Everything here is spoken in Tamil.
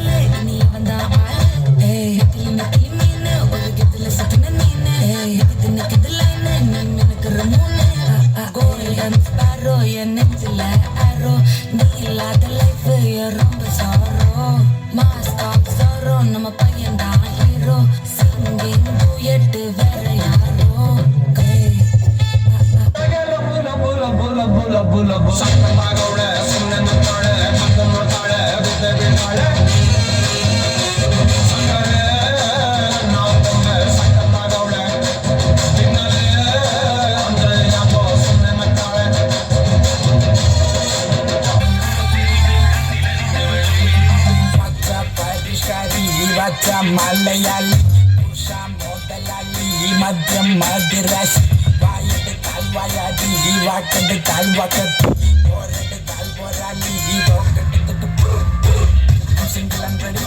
என்னன்னு கேளு, இனி இவன்தான் ஆளு. ஏய், நெத்திலி நெத்திலி மீனு, ஒரு கெத்துல சுத்தின மச்ச மலையாளி உஷா மோதலாளி மத்தியம் மதுராசி. வாயடு கால்வாயாடி வாக்கடு கால்வாக்கத்து போரடு கால்போராளி போக்கட்டு சிங்கிள் அண்ட் ரெடி